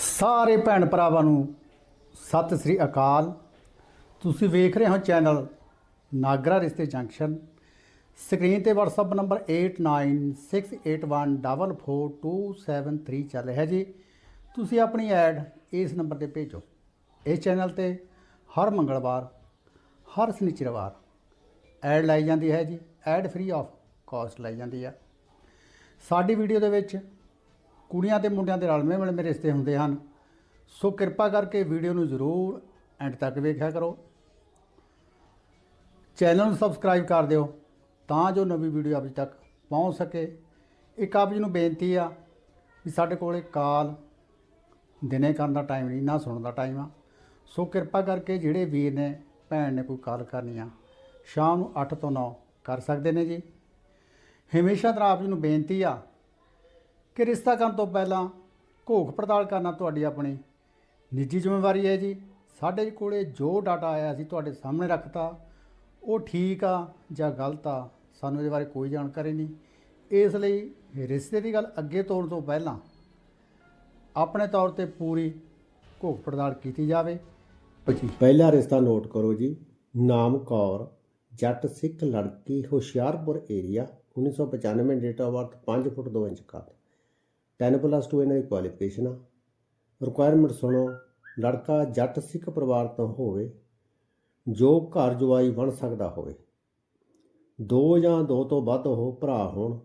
ਸਾਰੇ ਭੈਣ ਭਰਾਵਾਂ ਨੂੰ ਸਤਿ ਸ੍ਰੀ ਅਕਾਲ। ਤੁਸੀਂ ਵੇਖ ਰਹੇ ਹੋ ਚੈਨਲ ਨਾਗਰਾ ਰਿਸ਼ਤੇ ਜੰਕਸ਼ਨ। ਸਕਰੀਨ ਤੇ WhatsApp ਨੰਬਰ 8968144273 ਚੱਲ ਰਿਹਾ ਜੀ। ਤੁਸੀਂ ਆਪਣੀ ਐਡ ਇਸ ਨੰਬਰ ਤੇ ਭੇਜੋ। ਇਸ ਚੈਨਲ ਤੇ ਹਰ ਮੰਗਲਵਾਰ, ਹਰ ਸ਼ਨੀਚਰਵਾਰ ਐਡ ਲਾਈ ਜਾਂਦੀ ਹੈ ਜੀ। ਐਡ ਫ੍ਰੀ ਆਫ ਕਾਸਟ ਲਾਈ ਜਾਂਦੀ ਹੈ ਸਾਡੀ ਵੀਡੀਓ ਦੇ ਵਿੱਚ ਕੁੜੀਆਂ ਤੇ ਮੁੰਡਿਆਂ ਦੇ ਰਲਵੇਂ ਮਿਲਵੇਂ ਰਿਸ਼ਤੇ ਹੁੰਦੇ ਹਨ। ਸੋ ਕਿਰਪਾ ਕਰਕੇ ਵੀਡੀਓ ਨੂੰ ਜ਼ਰੂਰ ਐਂਡ ਤੱਕ ਵੇਖਿਆ ਕਰੋ। ਚੈਨਲ ਨੂੰ ਸਬਸਕ੍ਰਾਈਬ ਕਰ ਦਿਓ ਤਾਂ ਜੋ ਨਵੀਂ ਵੀਡੀਓ ਆਪ ਜੀ ਤੱਕ ਪਹੁੰਚ ਸਕੇ। ਇੱਕ ਆਪ ਜੀ ਨੂੰ ਬੇਨਤੀ ਆ ਵੀ ਸਾਡੇ ਕੋਲੇ ਕਾਲ ਦਿਨੇ ਕਰਨ ਦਾ ਟਾਈਮ ਨਹੀਂ, ਨਾ ਸੁਣਨ ਦਾ ਟਾਈਮ ਆ। ਸੋ ਕਿਰਪਾ ਕਰਕੇ ਜਿਹੜੇ ਵੀਰ ਨੇ, ਭੈਣ ਨੇ ਕੋਈ ਕਾਲ ਕਰਨੀ ਆ, ਸ਼ਾਮ ਨੂੰ 8 ਤੋਂ 9 ਕਰ ਸਕਦੇ ਨੇ ਜੀ। ਹਮੇਸ਼ਾ ਤਰ੍ਹਾਂ ਆਪ ਜੀ ਨੂੰ ਬੇਨਤੀ ਆ ਕਿ ਰਿਸ਼ਤਾ ਕਰਨ ਤੋਂ ਪਹਿਲਾਂ ਘੋਖ ਪੜਤਾਲ ਕਰਨਾ ਤੁਹਾਡੀ ਆਪਣੀ ਨਿੱਜੀ ਜ਼ਿੰਮੇਵਾਰੀ ਹੈ ਜੀ। ਸਾਡੇ ਕੋਲੇ ਜੋ ਡਾਟਾ ਆਇਆ ਸੀ ਤੁਹਾਡੇ ਸਾਹਮਣੇ ਰੱਖਤਾ, ਉਹ ਠੀਕ ਆ ਜਾਂ ਗਲਤ ਆ, ਸਾਨੂੰ ਇਹਦੇ ਬਾਰੇ ਕੋਈ ਜਾਣਕਾਰੀ ਨਹੀਂ। ਇਸ ਲਈ ਰਿਸ਼ਤੇ ਦੀ ਗੱਲ ਅੱਗੇ ਤੋਰਨ ਤੋਂ ਪਹਿਲਾਂ ਆਪਣੇ ਤੌਰ ਤੇ ਪੂਰੀ ਘੋਖ ਪੜਤਾਲ ਕੀਤੀ ਜਾਵੇ। ਜੀ ਪਹਿਲਾ ਰਿਸ਼ਤਾ ਨੋਟ ਕਰੋ ਜੀ। ਨਾਮ ਕੌਰ, ਜੱਟ ਸਿੱਖ ਲੜਕੀ Hoshiarpur area 1995 date of birth 5 foot 2 inch ਕੱਦ। 10 ਪਲੱਸ 2 ਇਹਨਾਂ ਦੀ ਕੁਆਲੀਫਿਕੇਸ਼ਨ ਆ। ਰਿਕੁਆਇਰਮੈਂਟ ਸੁਣੋ, ਲੜਕਾ ਜੱਟ ਸਿੱਖ ਪਰਿਵਾਰ ਤੋਂ ਹੋਵੇ, ਜੋ ਘਰ ਜਵਾਈ ਬਣ ਸਕਦਾ ਹੋਵੇ। ਦੋ ਜਾਂ ਦੋ ਤੋਂ ਵੱਧ ਉਹ ਭਰਾ ਹੋਣ,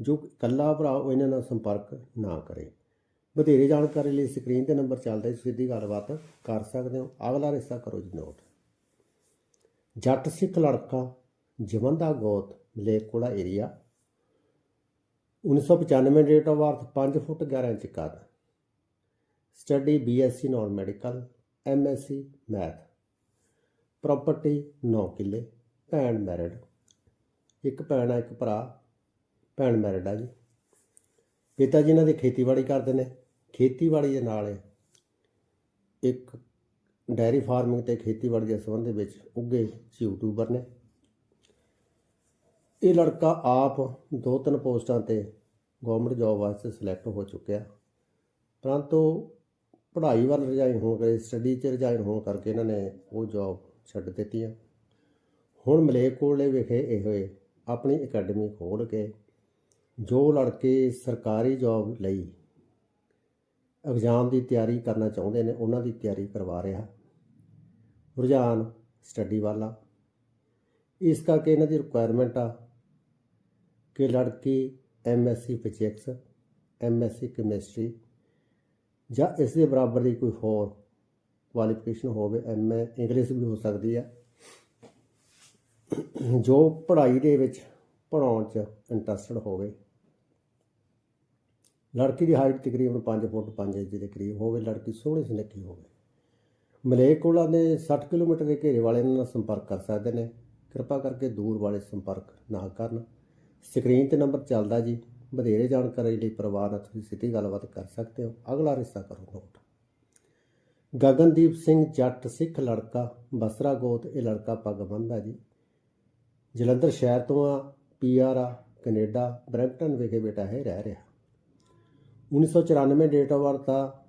ਜੋ ਇਕੱਲਾ ਭਰਾ ਉਹ ਇਹਨਾਂ ਨਾਲ ਸੰਪਰਕ ਨਾ ਕਰੇ। ਵਧੇਰੇ ਜਾਣਕਾਰੀ ਲਈ ਸਕਰੀਨ ਤੇ ਨੰਬਰ ਚੱਲਦਾ ਹੈ ਸਿੱਧੀ ਗੱਲਬਾਤ ਕਰ ਸਕਦੇ ਹੋ। ਅਗਲਾ ਰਿਸ਼ਤਾ ਕਰੋ ਜੀ ਨੋਟ ਜੱਟ ਸਿੱਖ ਲੜਕਾ ਜਵੰਦਾ ਗੋਤ ਮਲੇਕੋੜਾ area 1995 date of birth 5 foot 11 inch ਕੱਦ। Study BSc non medical MSc math property 9 ਕਿੱਲੇ, ਭੈਣ ਮੈਰਿਡ ਇੱਕ ਭੈਣ ਆ, ਇੱਕ ਭਰਾ, ਭੈਣ ਮੈਰਿਡ ਆ ਜੀ। ਪਿਤਾ ਜੀ ਇਹਨਾਂ ਦੀ ਖੇਤੀਬਾੜੀ ਕਰਦੇ ਨੇ। ਖੇਤੀਬਾੜੀ ਦੇ ਨਾਲ ਇੱਕ ਡੈਰੀ ਫਾਰਮਿੰਗ ਤੇ ਖੇਤੀਬਾੜੀ ਦੇ ਸੰਬੰਧ ਵਿੱਚ ਉੱਗੇ ਯੂਟਿਊਬਰ ਨੇ। ਇਹ ਲੜਕਾ ਆਪ ਦੋ ਤਿੰਨ ਪੋਸਟਾਂ ਤੇ ਗਵਰਨਮੈਂਟ ਜੌਬ ਵਾਸਤੇ ਸਿਲੈਕਟ ਹੋ ਚੁੱਕਿਆ। ਪਰੰਤੂ ਪੜ੍ਹਾਈ ਵੱਲ ਰੁਝਾਨ ਹੋਣ ਕਰਕੇ ਸਟੱਡੀ 'ਚ ਰੁਝਾਨ ਹੋਣ ਕਰਕੇ ਇਹਨਾਂ ਨੇ ਉਹ ਜੌਬ ਛੱਡ ਦਿੱਤੀਆਂ। ਹੁਣ ਮਲੇਕੋਟਲੇ ਵਿਖੇ ਇਹ ਆਪਣੀ ਅਕੈਡਮੀ ਖੋਲ੍ਹ ਕੇ ਜੋ ਲੜਕੇ ਸਰਕਾਰੀ ਜੌਬ ਲਈ ਐਗਜ਼ਾਮ ਦੀ ਤਿਆਰੀ ਕਰਨਾ ਚਾਹੁੰਦੇ ਨੇ, ਉਹਨਾਂ ਦੀ ਤਿਆਰੀ ਕਰਵਾ ਰਿਹਾ। ਰੁਝਾਨ ਸਟੱਡੀ ਵਾਲਾ। ਇਸ ਕਰਕੇ ਇਹਨਾਂ ਦੀ ਰਿਕੁਆਇਰਮੈਂਟ ਆ ਕਿ ਲੜਕੀ ਐਮਐਸਸੀ ਫਿਜ਼ਿਕਸ ਐਮਐਸਸੀ ਕੈਮਿਸਟਰੀ ਜਾਂ ਇਸ ਦੇ ਬਰਾਬਰ ਦੀ ਕੋਈ ਹੋਰ ਕੁਆਲੀਫਿਕੇਸ਼ਨ ਹੋਵੇ ਐਮਏ ਇੰਗਲਿਸ਼ ਵੀ ਹੋ ਸਕਦੀ ਹੈ ਜੋ ਪੜ੍ਹਾਈ ਦੇ ਵਿੱਚ ਪੜਾਉਣ 'ਚ ਇੰਟਰਸਟਡ ਹੋਵੇ। ਲੜਕੀ ਦੀ ਹਾਈਟ ਤਕਰੀਬਨ 5 ਫੁੱਟ 5 ਇੰਚ ਦੇ ਕਰੀਬ ਹੋਵੇ, ਲੜਕੀ ਸੋਹਣੀ ਸੁਨੱਖੀ ਹੋਵੇ। ਮਲੇਕੋਲਾ ਦੇ 60 ਕਿਲੋਮੀਟਰ ਦੇ ਘੇਰੇ ਵਾਲੇ ਨਾਲ ਸੰਪਰਕ ਕਰ ਸਕਦੇ ਨੇ। ਕਿਰਪਾ ਕਰਕੇ ਦੂਰ ਵਾਲੇ ਸੰਪਰਕ ਨਾ ਕਰਨ। ਸਕਰੀਨ ਤੇ ਨੰਬਰ ਚੱਲਦਾ ਜੀ। ਵਧੇਰੇ ਜਾਣਕਾਰੀ ਲਈ ਪਰਿਵਾਰ ਨਾਲ ਤੁਸੀਂ ਸਿੱਧੀ ਗੱਲਬਾਤ ਕਰ ਸਕਦੇ ਹੋ। ਅਗਲਾ ਰਿਸ਼ਤਾ ਕਰੋ ਨੋਟ। ਗਗਨਦੀਪ ਸਿੰਘ ਜੱਟ, ਸਿੱਖ ਲੜਕਾ, ਬਸਰਾ ਗੋਤ, ਇਹ ਲੜਕਾ ਪੱਗ ਬੰਨ੍ਹਦਾ ਜੀ। ਜਲੰਧਰ ਸ਼ਹਿਰ ਤੋਂ ਆ ਪੀਆਰ ਆ, ਕੈਨੇਡਾ, ਬਰੈਂਪਟਨ ਵਿਖੇ ਬੇਟਾ ਹੈ ਰਹਿ ਰਿਹਾ। 1994 ਡੇਟ ਆਫ ਬਰਥ ਆ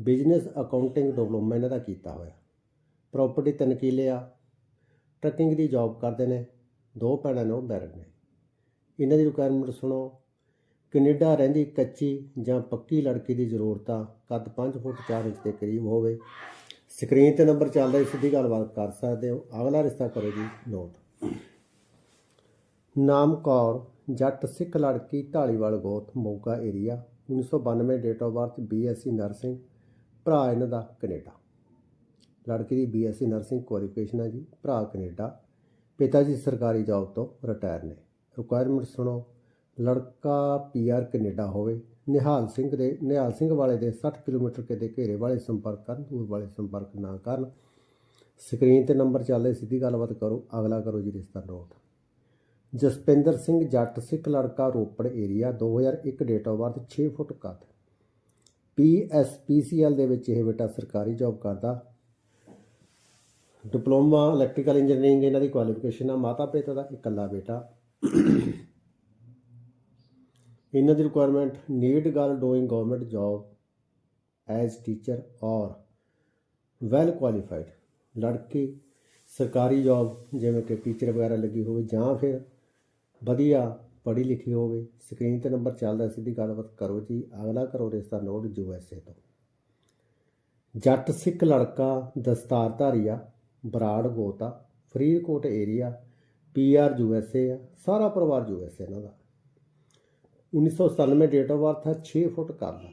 ਬਿਜ਼ਨਸ ਅਕਾਊਂਟਿੰਗ ਡਿਪਲੋਮਾ ਇਹਨਾਂ ਦਾ ਕੀਤਾ ਹੋਇਆ। ਪ੍ਰਾਪਰਟੀ ਤਨਕੀਲੇ ਆ। ਟਰੱਕਿੰਗ ਦੀ ਜੌਬ ਕਰਦੇ ਨੇ। ਦੋ ਭੈਣਾਂ ਨੇ, ਉਹ ਮੈਰਿਡ ਨੇ। ਇਹਨਾਂ ਦੀ ਰਿਕੁਆਇਰਮੈਂਟ ਸੁਣੋ। ਕੈਨੇਡਾ ਰਹਿੰਦੀ ਕੱਚੀ ਜਾਂ ਪੱਕੀ ਲੜਕੀ ਦੀ ਜ਼ਰੂਰਤਾਂ ਕੱਦ 5 ਫੁੱਟ 4 ਇੰਚ ਦੇ ਕਰੀਬ ਹੋਵੇ। ਸਕਰੀਨ ਤੇ ਨੰਬਰ ਚੱਲਦਾ ਹੈ ਸਿੱਧੀ ਗੱਲਬਾਤ ਕਰ ਸਕਦੇ ਹੋ। ਅਗਲਾ ਰਿਸ਼ਤਾ ਕਰੋ ਜੀ ਨੋਟ। ਨਾਮ ਕੌਰ, ਜੱਟ ਸਿੱਖ ਲੜਕੀ ਢਾਲੀਵਾਲ ਗੋਤ, Moga area 1992 date of birth BSc nursing ਭਰਾ ਇਹਨਾਂ ਦਾ ਕੈਨੇਡਾ। ਲੜਕੀ ਦੀ ਬੀਐਸਸੀ ਨਰਸਿੰਗ ਕੁਆਲੀਫਿਕੇਸ਼ਨ ਹੈ ਜੀ, ਭਰਾ ਕੈਨੇਡਾ। ਪਿਤਾ ਜੀ ਸਰਕਾਰੀ ਜੌਬ ਤੋਂ ਰਿਟਾਇਰ ਨੇ। ਰਿਕੁਆਇਰਮੈਂਟ ਸੁਣੋ। ਲੜਕਾ ਪੀਆਰ ਕੈਨੇਡਾ ਹੋਵੇ, ਨਿਹਾਲ ਸਿੰਘ ਦੇ, ਨਿਹਾਲ ਸਿੰਘ ਵਾਲੇ ਦੇ 60 ਕਿਲੋਮੀਟਰ ਕੇ ਦੇ ਘੇਰੇ ਵਾਲੇ ਸੰਪਰਕ ਕਰਨ, ਦੂਰ ਵਾਲੇ ਸੰਪਰਕ ਨਾ ਕਰਨ। ਸਕਰੀਨ ਤੇ ਨੰਬਰ ਚੱਲਦੇ ਸਿੱਧੀ ਗੱਲਬਾਤ ਕਰੋ। ਅਗਲਾ ਕਰੋ ਜੀ ਰਿਸ਼ਤਾ ਨੋਟ। ਜਸਪਿੰਦਰ ਸਿੰਘ ਜੱਟ ਸਿੱਖ ਲੜਕਾ Ropar area 2001 date of birth 6 foot ਕੱਦ। ਪੀਐਸਪੀਸੀਐਲ ਦੇ ਵਿੱਚ ਇਹ ਬੇਟਾ ਸਰਕਾਰੀ ਜੌਬ ਕਰਦਾ। ਡਿਪਲੋਮਾ ਇਲੈਕਟ੍ਰੀਕਲ ਇੰਜੀਨੀਅਰਿੰਗ ਇਹਨਾਂ ਦੀ ਕੁਆਲੀਫਿਕੇਸ਼ਨ ਆ। ਮਾਤਾ ਪਿਤਾ ਦਾ ਇਕੱਲਾ ਬੇਟਾ। ਇਹਨਾਂ ਦੀ requirement need girl doing government job as teacher or well qualified ਲੜਕੀ ਸਰਕਾਰੀ ਜੌਬ ਜਿਵੇਂ ਕਿ ਟੀਚਰ ਵਗੈਰਾ ਲੱਗੀ ਹੋਵੇ ਜਾਂ ਫਿਰ ਵਧੀਆ ਪੜ੍ਹੀ ਲਿਖੀ ਹੋਵੇ ਸਕਰੀਨ ਤੇ ਨੰਬਰ ਚੱਲਦਾ ਸਿੱਧੀ ਗੱਲਬਾਤ ਕਰੋ ਜੀ, ਅਗਲਾ ਕਰੋ ਰਿਸ਼ਤਾ ਨੋਟ ਯੂ ਐਸ ਏ ਤੋਂ। ਜੱਟ ਸਿੱਖ ਲੜਕਾ ਦਸਤਾਰਧਾਰੀਆ Brar ਗੋਤਾ, Faridkot area PR U S A ਆ, ਸਾਰਾ ਪਰਿਵਾਰ ਯੂ ਐਸ ਏ ਇਹਨਾਂ ਦਾ। 1997 ਡੇਟ ਆਫ ਬਰਥ ਹੈ 6 ਫੁੱਟ ਕਰਦਾ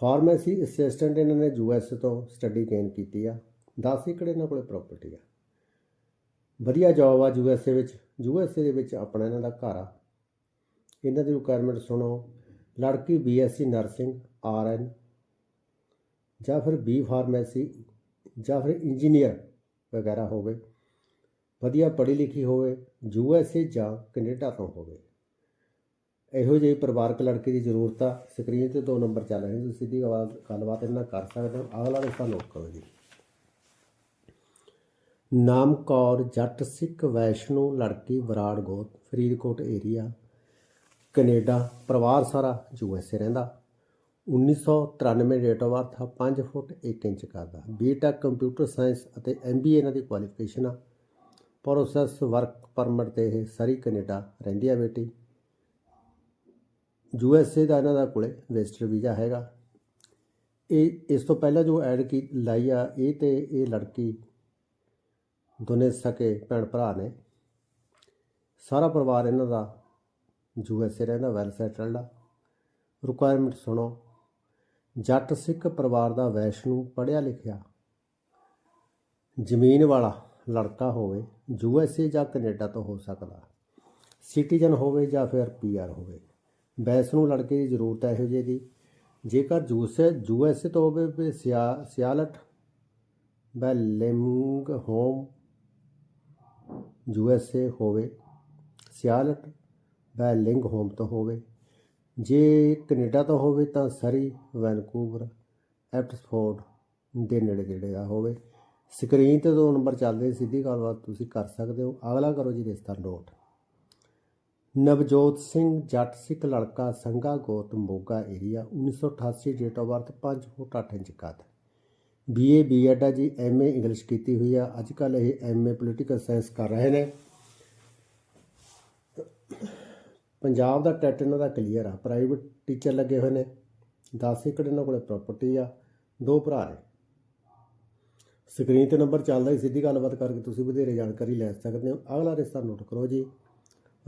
ਫਾਰਮੇਸੀ ਅਸਿਸਟੈਂਟ ਇਹਨਾਂ ਨੇ ਯੂ ਐਸ ਤੋਂ ਸਟੱਡੀ ਗੇਨ ਕੀਤੀ ਆ। 10 ਏਕੜ ਇਹਨਾਂ ਕੋਲੇ ਪ੍ਰਾਪਰਟੀ ਆ। ਵਧੀਆ ਜੌਬ ਆ ਯੂ ਐਸ ਏ ਵਿੱਚ। ਯੂ ਐਸ ਏ ਦੇ ਵਿੱਚ ਆਪਣਾ ਇਹਨਾਂ ਦਾ ਘਰ ਆ। ਇਹਨਾਂ ਦੀ ਰਿਕੁਆਇਰਮੈਂਟ ਸੁਣੋ, ਲੜਕੀ ਬੀਐਸਸੀ ਨਰਸਿੰਗ ਆਰਐਨ ਜਾਂ ਫਿਰ ਬੀ ਫਾਰਮੇਸੀ, ਜਾਂ ਫਿਰ ਇੰਜੀਨੀਅਰ ਵਗੈਰਾ ਹੋਵੇ। ਵਧੀਆ ਪੜ੍ਹੀ ਲਿਖੀ ਹੋਵੇ, ਯੂ ਐਸ ਏ ਜਾਂ ਕੈਨੇਡਾ ਤੋਂ ਹੋਵੇ। ਇਹੋ ਜਿਹੀ ਪਰਿਵਾਰਕ ਲੜਕੀ ਦੀ ਜ਼ਰੂਰਤ ਆ। ਸਕਰੀਨ ਤੇ ਦੋ ਨੰਬਰ ਚੱਲ ਰਹੇ ਤੁਸੀਂ ਸਿੱਧੀ ਆਵਾਜ਼, ਗੱਲਬਾਤ ਇਹਨਾਂ ਨਾਲ ਕਰ ਸਕਦੇ ਹੋ। ਅਗਲਾ ਰਿਸ਼ਤਾ ਨੋਟ ਕਰੋ ਜੀ। ਨਾਮ ਕੌਰ ਜੱਟ ਸਿੱਖ ਵੈਸ਼ਨੂ ਲੜਕੀ ਬਰਾੜ ਗੋਤ, ਫਰੀਦਕੋਟ ਏਰੀਆ ਕੈਨੇਡਾ, ਪਰਿਵਾਰ ਸਾਰਾ ਯੂ ਐਸ ਏ ਰਹਿੰਦਾ। 1993 ਡੇਟ ਆਫ ਬਰਥ ਆ 5 ਫੁੱਟ 1 ਇੰਚ ਕਰਦਾ। ਬੀਟੈਕ ਕੰਪਿਊਟਰ ਸਾਇੰਸ ਅਤੇ ਐਮਬੀਏ ਇਹਨਾਂ ਦੀ ਕੁਆਲੀਫਿਕੇਸ਼ਨ ਆ। ਪ੍ਰੋਸੈਸ ਵਰਕ ਪਰਮਿਟ ਤੇ ਇਹ ਸਰੀ ਕੈਨੇਡਾ ਰਹਿੰਦੀ ਆ ਬੇਟੀ। ਯੂ ਐਸ ਏ ਦਾ ਇਹਨਾਂ ਦਾ ਕੋਲੇ ਵਿਜ਼ਟਰ ਵੀਜ਼ਾ ਹੈਗਾ। ਇਹ, ਇਸ ਤੋਂ ਪਹਿਲਾਂ ਜੋ ਐਡ ਕੀ, ਲਾਈ ਆ, ਇਹ ਤੇ ਇਹ ਲੜਕੀ ਦੋਨੇ ਸਕੇ ਭੈਣ ਭਰਾ ਨੇ। ਸਾਰਾ ਪਰਿਵਾਰ ਇਹਨਾਂ ਦਾ ਯੂ ਐਸ ਏ ਰਹਿੰਦਾ, ਵੈਲ ਸੈਟਲਡ ਆ। ਰਿਕੁਆਇਰਮੈਂਟ ਸੁਣੋ। ਜੱਟ ਸਿੱਖ ਪਰਿਵਾਰ ਦਾ ਵੈਸ਼ਨੂ ਪੜ੍ਹਿਆ ਲਿਖਿਆ। ਜ਼ਮੀਨ ਵਾਲਾ। ਲੜਕਾ ਹੋਵੇ, ਯੂ ਐਸ ਏ ਜਾਂ ਕੈਨੇਡਾ ਤੋਂ ਹੋ ਸਕਦਾ। ਸਿਟੀਜ਼ਨ ਹੋਵੇ ਜਾਂ ਫਿਰ ਪੀ ਆਰ ਹੋਵੇ। ਵੈਸ਼ਨੂ ਲੜਕੇ ਦੀ ਜ਼ਰੂਰਤ ਹੈ ਇਹੋ ਜਿਹੇ ਦੀ। ਜੇਕਰ ਜੂਸ ਯੂ ਐਸ ਏ ਤੋਂ ਹੋਵੇ ਵੀ ਸਿਆ, ਸਿਆਲਟ, Bellingham, U S A ਹੋਵੇ, ਸਿਆਲਟ, ਬੈਲਿੰਗ ਹੋਮ ਤੋਂ ਹੋਵੇ। ਜੇ ਕੈਨੇਡਾ ਤੋਂ ਹੋਵੇ ਤਾਂ ਸਰੀ, ਵੈਨਕੂਵਰ, ਐਪਸਫੋਰਡ ਦੇ ਨੇੜੇ ਨੇੜੇ ਦਾ ਹੋਵੇ। ਸਕਰੀਨ ਤੇ ਦੋ ਨੰਬਰ ਚੱਲਦੇ ਸਿੱਧੀ ਗੱਲਬਾਤ ਤੁਸੀਂ ਕਰ ਸਕਦੇ ਹੋ। ਅਗਲਾ ਕਰੋ ਜੀ ਰਿਸ਼ਤਾ ਨੋਟ। ਨਵਜੋਤ ਸਿੰਘ ਜੱਟ ਸਿੱਖ ਲੜਕਾ ਸੰਘਾ ਗੋਤ Moga area 1988 date of birth 5 foot 8 inch ਕੱਦ। ਬੀਏ ਬੀਐਡ ਆ ਜੀ ਐਮਏ ਇੰਗਲਿਸ਼ ਕੀਤੀ ਹੋਈ ਆ। ਅੱਜ ਕੱਲ ਇਹ ਐਮਏ ਪੋਲੀਟੀਕਲ ਸਾਇੰਸ ਕਰ ਰਹੇ ਨੇ। ਪੰਜਾਬ ਦਾ ਟੈਟ ਇਹਨਾਂ ਦਾ ਕਲੀਅਰ ਆ। ਪ੍ਰਾਈਵੇਟ ਟੀਚਰ ਲੱਗੇ ਹੋਏ ਨੇ। 10 ਏਕੜ ਇਹਨਾਂ ਕੋਲੇ ਪ੍ਰਾਪਰਟੀ ਆ। ਦੋ ਭਰਾ ਨੇ। ਸਕਰੀਨ ਤੇ ਨੰਬਰ ਚੱਲਦਾ ਹੀ ਸਿੱਧੀ ਗੱਲਬਾਤ ਕਰਕੇ ਤੁਸੀਂ ਵਧੇਰੇ ਜਾਣਕਾਰੀ ਲੈ ਸਕਦੇ ਹੋ। ਅਗਲਾ ਰਿਸ਼ਤਾ ਨੋਟ ਕਰੋ ਜੀ।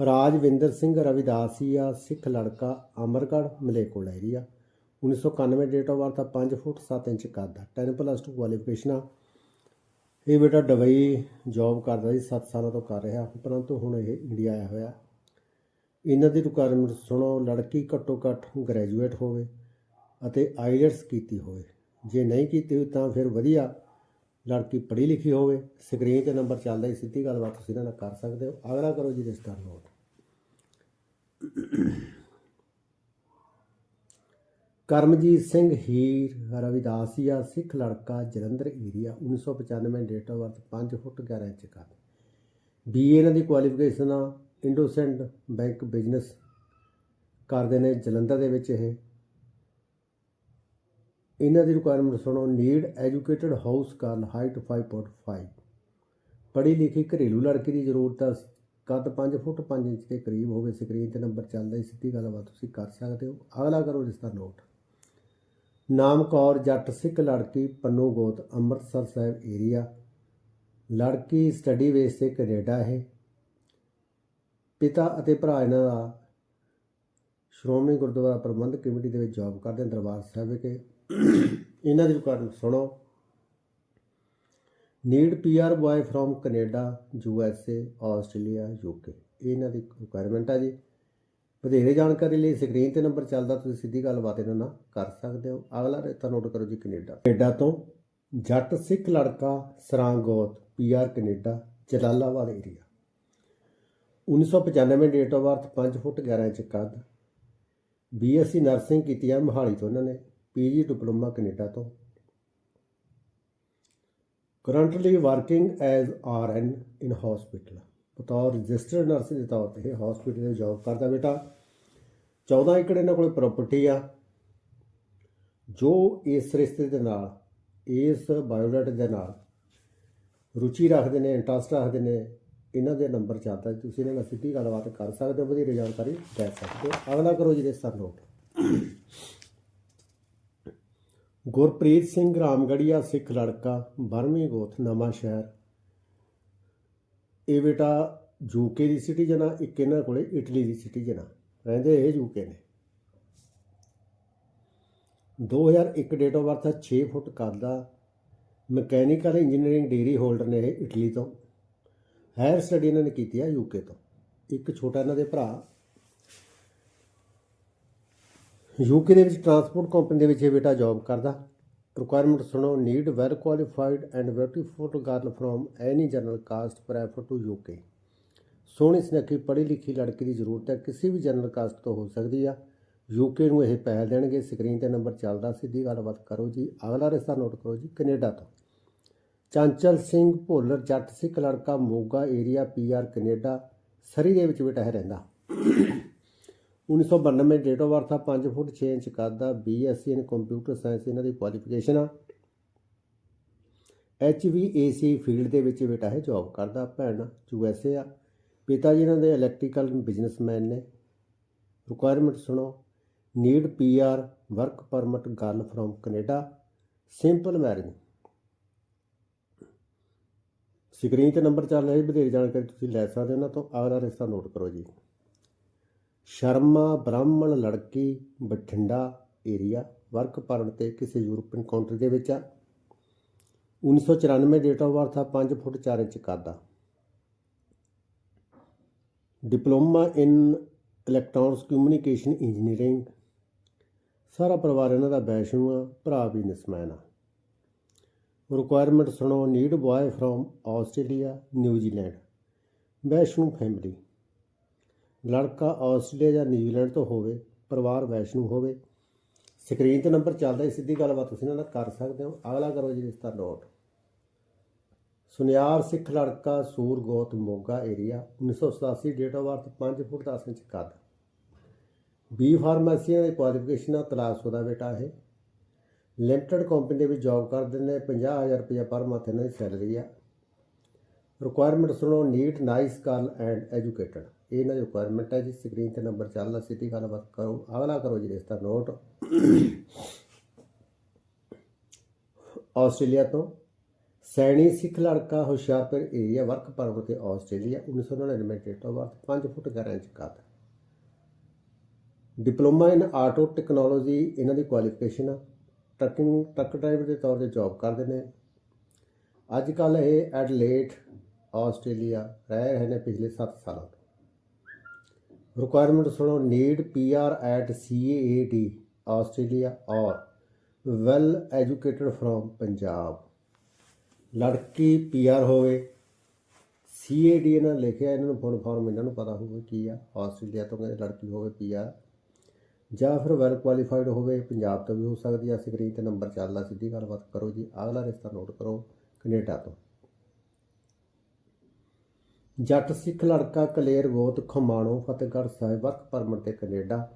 ਰਾਜਵਿੰਦਰ ਸਿੰਘ ਰਵਿਦਾਸੀਆ ਸਿੱਖ ਲੜਕਾ, ਅਮਰਗੜ੍ਹ ਮਲੇਕੋਲ ਏਰੀਆ 1991 ਡੇਟ ਆਫ ਬਰਥ ਆ 5 ਫੁੱਟ 7 ਇੰਚ ਕੱਦ ਆ। 10 ਪਲੱਸ 2 ਕੁਆਲੀਫਿਕੇਸ਼ਨ ਆ। ਇਹ ਬੇਟਾ ਦੁਬਈ ਜੌਬ ਕਰਦਾ ਸੀ 7 ਸਾਲਾਂ ਤੋਂ ਕਰ ਰਿਹਾ, ਪਰੰਤੂ ਹੁਣ ਇਹ ਇੰਡੀਆ ਆਇਆ ਹੋਇਆ। ਇਹਨਾਂ ਦੀ ਰਿਕੁਆਇਰਮੈਂਟ ਸੁਣੋ, ਲੜਕੀ ਘੱਟੋ ਘੱਟ ਗ੍ਰੈਜੂਏਟ ਹੋਵੇ ਅਤੇ ਆਈਲੈਟਸ ਕੀਤੀ ਹੋਵੇ। ਜੇ ਨਹੀਂ ਕੀਤੀ ਹੋਈ ਤਾਂ ਫਿਰ ਵਧੀਆ। ਲੜਕੀ ਪੜ੍ਹੀ ਲਿਖੀ ਹੋਵੇ ਸਕਰੀਨ ਤੇ ਨੰਬਰ ਚੱਲਦਾ ਹੀ ਸਿੱਧੀ ਗੱਲਬਾਤ ਤੁਸੀਂ ਇਹਨਾਂ ਨਾਲ ਕਰ ਸਕਦੇ ਹੋ। ਅਗਲਾ ਕਰੋ ਜੀ ਰਿਸ਼ਤਾ ਨੋਟ ਕਰਮਜੀਤ ਸਿੰਘ ਹੀਰ ਰਵਿਦਾਸੀਆ ਸਿੱਖ ਲੜਕਾ Jalandhar area 1995 date of birth 5 foot 11 inch ਕੱਦ ਬੀਏ ਇਹਨਾਂ ਦੀ ਕੁਆਲੀਫਿਕੇਸ਼ਨ ਆ ਇੰਡੋਸੈਂਡ ਬੈਂਕ ਬਿਜ਼ਨਸ ਕਰਦੇ ਨੇ ਜਲੰਧਰ ਦੇ ਵਿੱਚ ਇਹ। ਇਹਨਾਂ ਦੀ ਰਿਕੁਆਇਰਮੈਂਟ ਸੁਣੋ need educated house girl height 5.5 ਪੜ੍ਹੀ ਲਿਖੀ ਘਰੇਲੂ ਲੜਕੀ ਦੀ ਜ਼ਰੂਰਤ ਆ, ਕੱਦ 5 ਫੁੱਟ 5 ਇੰਚ ਦੇ ਕਰੀਬ ਹੋਵੇ ਸਕਰੀਨ ਤੇ ਨੰਬਰ ਚੱਲਦਾ ਹੀ, ਸਿੱਧੀ ਗੱਲਬਾਤ ਤੁਸੀਂ ਕਰ ਸਕਦੇ ਹੋ। ਅਗਲਾ ਕਰੋ ਰਿਸ਼ਤਾ ਨੋਟ ਨਾਮ ਕੌਰ, ਜੱਟ, ਸਿੱਖ ਲੜਕੀ, ਪੰਨੂ ਗੋਤ, ਅੰਮ੍ਰਿਤਸਰ ਸਾਹਿਬ ਏਰੀਆ ਲੜਕੀ ਸਟੱਡੀ ਬੇਸ ਤੇ ਕੈਨੇਡਾ ਹੈ। ਪਿਤਾ ਅਤੇ ਭਰਾ ਇਹਨਾਂ ਦਾ ਸ਼੍ਰੋਮਣੀ ਗੁਰਦੁਆਰਾ ਪ੍ਰਬੰਧਕ ਕਮੇਟੀ ਦੇ ਵਿੱਚ ਜੌਬ ਕਰਦੇ ਦਰਬਾਰ ਸਾਹਿਬ ਵਿਖੇ। ਇਹਨਾਂ ਦੇ ਕਾਰਨ ਸੁਣੋ। Need PR boy from Canada U S A Australia UK ਇਹ ਇਹਨਾਂ ਦੀ ਰਿਕੁਆਇਰਮੈਂਟ ਆ ਜੀ। ਵਧੇਰੇ ਜਾਣਕਾਰੀ ਲਈ ਸਕਰੀਨ ਤੇ ਨੰਬਰ ਚੱਲਦਾ, ਤੁਸੀਂ ਸਿੱਧੀ ਗੱਲਬਾਤ ਇਹਨਾਂ ਨਾਲ ਕਰ ਸਕਦੇ ਹੋ। ਅਗਲਾ ਰੇਤਾ ਨੋਟ ਕਰੋ ਜੀ ਕੈਨੇਡਾ ਕੈਨੇਡਾ ਤੋਂ ਜੱਟ ਸਿੱਖ ਲੜਕਾ ਸਰਾਂਗੋਤ PR Canada Jalalabad area 1995 date of birth 5 foot 11 inch ਕੱਦ। ਬੀਐਸਸੀ ਨਰਸਿੰਗ ਕੀਤੀ ਹੈ ਮੋਹਾਲੀ ਤੋਂ ਇਹਨਾਂ ਨੇ। ਪੀਜੀ ਡਿਪਲੋਮਾ ਕੈਨੇਡਾ ਤੋਂ। Currently working as RN in hospital ਬਤੌਰ ਰਜਿਸਟਰਡ ਨਰਸ ਦੇ ਤੌਰ ਤੇ ਇਹ ਹਸਪੀਟਲ ਵਿੱਚ ਜੌਬ ਕਰਦਾ ਬੇਟਾ। 14 ਏਕੜ ਇਹਨਾਂ ਕੋਲ ਪ੍ਰਾਪਰਟੀ ਆ। ਜੋ ਇਸ ਰਿਸ਼ਤੇ ਦੇ ਨਾਲ, ਇਸ ਬਾਇਓਡਾਟਾ ਦੇ ਨਾਲ ਰੁਚੀ ਰੱਖਦੇ ਨੇ ਇੰਟਰਸਟ ਰੱਖਦੇ ਨੇ, ਇਹਨਾਂ ਦੇ ਨੰਬਰ ਚੱਲਦਾ ਤੁਸੀਂ ਇਹਨਾਂ ਨਾਲ ਸਿੱਧੀ ਗੱਲਬਾਤ ਕਰ ਸਕਦੇ ਹੋ ਵਧੇਰੇ ਜਾਣਕਾਰੀ ਲੈ ਸਕਦੇ ਹੋ। ਅਗਲਾ ਕਰੋ ਜੀ ਰਿਸ਼ਤਾ ਨੋਟ ਗੁਰਪ੍ਰੀਤ ਸਿੰਘ ਰਾਮਗੜੀਆ ਸਿੱਖ ਲੜਕਾ ਬਰਮੀ ਗੋਥ ਨਵਾਂ ਸ਼ਹਿਰ। ਇਹ ਬੇਟਾ ਯੂਕੇ ਦੀ ਸਿਟੀਜ਼ਨ ਆ, ਇੱਕ ਇਹਨਾਂ ਕੋਲੇ ਇਟਲੀ ਦੀ ਸਿਟੀਜ਼ਨ ਆ। ਰਹਿੰਦੇ ਇਹ ਯੂਕੇ ਨੇ। 2001 ਡੇਟ ਆਫ ਬਰਥ 6 ਫੁੱਟ ਕੱਦ ਦਾ ਮਕੈਨੀਕਲ ਇੰਜੀਨੀਅਰਿੰਗ ਡਿਗਰੀ ਹੋਲਡਰ ਨੇ ਇਹ ਇਟਲੀ ਤੋਂ। ਹਾਇਰ ਸਟੱਡੀ ਇਹਨਾਂ ਨੇ ਕੀਤੀ ਆ ਯੂਕੇ ਤੋਂ। ਇੱਕ ਛੋਟਾ ਇਹਨਾਂ ਦੇ ਭਰਾ ਯੂਕੇ ਦੇ ਵਿੱਚ ਟਰਾਂਸਪੋਰਟ ਕੰਪਨੀ ਦੇ ਵਿੱਚ ਇਹ ਬੇਟਾ ਜੌਬ ਕਰਦਾ। ਰਿਕੁਆਇਰਮੈਂਟ ਸੁਣੋ need well qualified and beautiful girl from any general caste prefer to UK ਸੋਹਣੀ ਸੁਨੱਖੀ ਪੜ੍ਹੀ ਲਿਖੀ ਲੜਕੀ ਦੀ ਜ਼ਰੂਰਤ ਹੈ, ਕਿਸੇ ਵੀ ਜਨਰਲ ਕਾਸਟ ਤੋਂ ਹੋ ਸਕਦੀ ਆ। ਯੂਕੇ ਨੂੰ ਇਹ ਪਹਿਲ ਦੇਣਗੇ ਸਕਰੀਨ ਤੇ ਨੰਬਰ ਚੱਲਦਾ ਸਿੱਧੀ ਗੱਲਬਾਤ ਕਰੋ ਜੀ। ਅਗਲਾ ਰਿਸ਼ਤਾ ਨੋਟ ਕਰੋ ਜੀ, ਕੈਨੇਡਾ ਤੋਂ। ਚਾਂਚਲ ਸਿੰਘ ਭੋਲਰ ਜੱਟ ਸਿੱਖ ਲੜਕਾ Moga area PR Canada, Surrey ਦੇ ਵਿੱਚ ਬੇਟਾ ਹੈ ਰਹਿੰਦਾ। 1992 ਡੇਟ ਆਫ ਬਰਥ ਆ 5 ਫੁੱਟ 6 ਇੰਚ ਕੱਦ ਆ ਬੀਐਸਸੀ ਇਨ ਕੰਪਿਊਟਰ ਸਾਇੰਸ ਇਹਨਾਂ ਦੀ ਕੁਆਲੀਫਿਕੇਸ਼ਨ ਆ। ਐਚਵੀਏਸੀ ਫੀਲਡ ਦੇ ਵਿੱਚ ਬੇਟਾ ਹੈ ਜੌਬ ਕਰਦਾ, ਭੈਣ ਯੂਐਸਏ ਆ। ਪਿਤਾ ਜੀ ਇਹਨਾਂ ਦੇ ਇਲੈਕਟ੍ਰੀਕਲ ਬਿਜ਼ਨਸਮੈਨ ਨੇ। ਰਿਕੁਆਇਰਮੈਂਟ ਸੁਣੋ। Need PR work permit girl from Canada simple marriage screen ਤੇ ਨੰਬਰ ਚੱਲ ਰਿਹਾ ਜੀ ਵਧੇਰੇ ਜਾਣਕਾਰੀ ਤੁਸੀਂ ਲੈ ਸਕਦੇ ਹੋ। ਉਹਨਾਂ ਤੋਂ ਅਗਲਾ ਰਿਸ਼ਤਾ ਨੋਟ ਕਰੋ ਜੀ। ਸ਼ਰਮਾ, ਬ੍ਰਾਹਮਣ, ਲੜਕੀ, ਬਠਿੰਡਾ ਏਰੀਆ ਵਰਕ ਪਰਮਿਟ ਤੇ ਕਿਸੇ ਯੂਰਪੀਅਨ ਕੰਟਰੀ ਦੇ ਵਿੱਚ ਆ। 1994 ਡੇਟ ਆਫ ਬਰਥ ਆ 5 ਫੁੱਟ 4 ਇੰਚ ਕੱਦ। ਆ diploma in electronics communication engineering ਸਾਰਾ ਪਰਿਵਾਰ ਇਹਨਾਂ ਦਾ ਵੈਸ਼ਨੂ ਆ, ਭਰਾ ਬਿਜ਼ਨਸਮੈਨ ਆ। ਰਿਕੁਆਇਰਮੈਂਟ ਸੁਣੋ need boy from Australia New Zealand Vaishno family ਲੜਕਾ ਆਸਟ੍ਰੇਲੀਆ ਜਾਂ ਨਿਊਜ਼ੀਲੈਂਡ ਤੋਂ ਹੋਵੇ, ਪਰਿਵਾਰ ਵੈਸ਼ਨੂ ਹੋਵੇ। ਸਕਰੀਨ ਤੇ ਨੰਬਰ ਚੱਲਦਾ ਹੈ ਸਿੱਧੀ ਗੱਲਬਾਤ ਤੁਸੀਂ ਇਹਨਾਂ ਨਾਲ ਕਰ ਸਕਦੇ ਹੋ। ਅਗਲਾ ਕਰੋ ਜੀ ਰਿਸ਼ਤਾ ਨੋਟ। ਸੁਨਿਆਰ ਸਿੱਖ ਲੜਕਾ ਸੂਰਗੋਤ Moga area 1987 date of birth 5 foot 10 inch ਕੱਦ। ਬੀ ਫਾਰਮੇਸੀਆਂ ਦੀ ਕੁਆਲੀਫਿਕੇਸ਼ਨ ਆ, ਤਲਾਸ਼ੋ ਦਾ ਬੇਟਾ ਇਹ। ਲਿਮਟਿਡ ਕੰਪਨੀ ਦੇ ਵਿੱਚ ਜੌਬ ਕਰਦੇ ਨੇ 50000 ਰੁਪਏ ਪਰ ਮੰਥ ਇਹਨਾਂ ਦੀ ਸੈਲਰੀ ਆ। ਰਿਕੁਆਇਰਮੈਂਟ ਸੁਣੋ need nice girl and educated ਇਹ ਇਹਨਾਂ ਦੀ ਰਿਕੁਆਇਰਮੈਂਟ ਹੈ ਜੀ ਸਕਰੀਨ ਤੇ ਨੰਬਰ ਚੱਲਦਾ, ਸਿੱਧੀ ਗੱਲਬਾਤ ਕਰੋ ਅਗਲਾ ਕਰੋ ਜੀ ਰਿਸ਼ਤਾ ਨੋਟ ਆਸਟ੍ਰੇਲੀਆ ਤੋਂ ਸੈਣੀ ਸਿੱਖ ਲੜਕਾ ਹੁਸ਼ਿਆਰਪੁਰ ਏਰੀਆ ਵਰਕ ਪਰਮਿਟ ਤੇ Australia 1999 date of birth 5 foot 11 inch ਕੱਦ ਡਿਪਲੋਮਾ ਇਨ ਆਟੋ ਟੈਕਨੋਲੋਜੀ ਇਹਨਾਂ ਦੀ ਕੁਆਲੀਫਿਕੇਸ਼ਨ ਆ। ਟਰਕਿੰਗ, ਟਰੱਕ ਡਰਾਈਵਰ ਦੇ ਤੌਰ ਤੇ ਜੌਬ ਕਰਦੇ ਨੇ। ਅੱਜ ਕੱਲ ਇਹ ਐਡਲੇਟ ਆਸਟ੍ਰੇਲੀਆ ਰਹਿ ਰਹੇ ਨੇ ਪਿਛਲੇ 7 ਸਾਲਾਂ ਤੋਂ। ਰਿਕੁਆਇਰਮੈਂਟ ਸੁਣੋ need PR at CAD Australia or well educated from Punjab ਲੜਕੀ ਪੀਆਰ ਹੋਵੇ ਸੀਏਡੀ ਇਹਨਾਂ ਨੇ ਲਿਖਿਆ, ਇਹਨਾਂ ਨੂੰ ਫੁੱਲ ਫਾਰਮ ਇਹਨਾਂ ਨੂੰ ਪਤਾ ਹੋਵੇ ਕੀ ਆ ਆਸਟ੍ਰੇਲੀਆ ਤੋਂ ਕਹਿੰਦੇ ਲੜਕੀ ਹੋਵੇ ਪੀਆਰ ਜਾਂ ਫਿਰ ਵੈਲ ਕੁਆਲੀਫਾਈਡ ਹੋਵੇ ਪੰਜਾਬ ਤੋਂ ਵੀ ਹੋ ਸਕਦੀ ਆ ਸਕਰੀਨ ਤੇ ਨੰਬਰ ਚੱਲਦਾ, ਸਿੱਧੀ ਗੱਲਬਾਤ ਕਰੋ ਜੀ, ਅਗਲਾ ਰਿਸ਼ਤਾ ਨੋਟ ਕਰੋ, ਕੈਨੇਡਾ ਤੋਂ। ਜੱਟ ਸਿੱਖ ਲੜਕਾ ਕਲੇਰ ਗੋਤ ਖਮਾਣੋ ਫਤਿਹਗੜ੍ਹ ਸਾਹਿਬ ਵਰਕ ਪਰਮਿਟ ਤੇ Canada.